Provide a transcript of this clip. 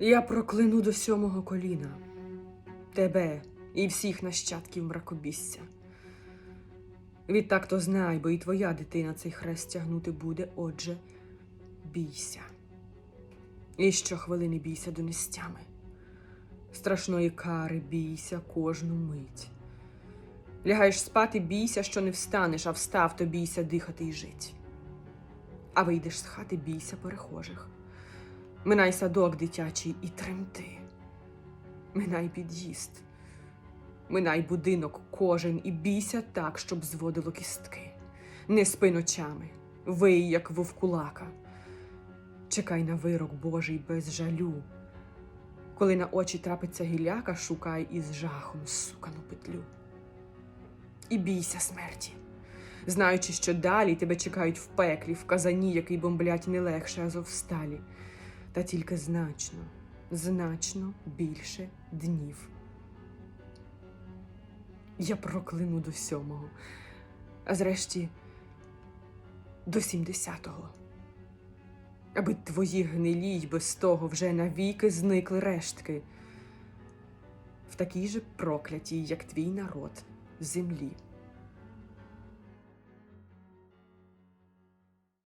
Я прокляну до сьомого коліна тебе і всіх нащадків мракобісця. Відтак то знай, бо і твоя дитина цей хрест тягнути буде, отже, бійся. І щохвилини бійся донестями. Страшної кари бійся кожну мить. Лягаєш спати, бійся, що не встанеш, а встав, то бійся дихати і жить. А вийдеш з хати, бійся перехожих. Минай садок дитячий і тремти. Минай під'їзд. Минай будинок кожен і бійся так, щоб зводило кістки. Не спи ночами, вий, як вовкулака. Чекай на вирок Божий без жалю. Коли на очі трапиться гіляка, шукай із жахом сукану петлю. І бійся смерті, знаючи, що далі тебе чекають в пеклі, в казані, який бомблять не легше азовсталі, та тільки значно, значно більше днів. Я проклину до сьомого, а зрешті до сімдесятого. Аби твої гнилі й без того вже навіки зникли рештки в такій же проклятій, як твій народ, землі.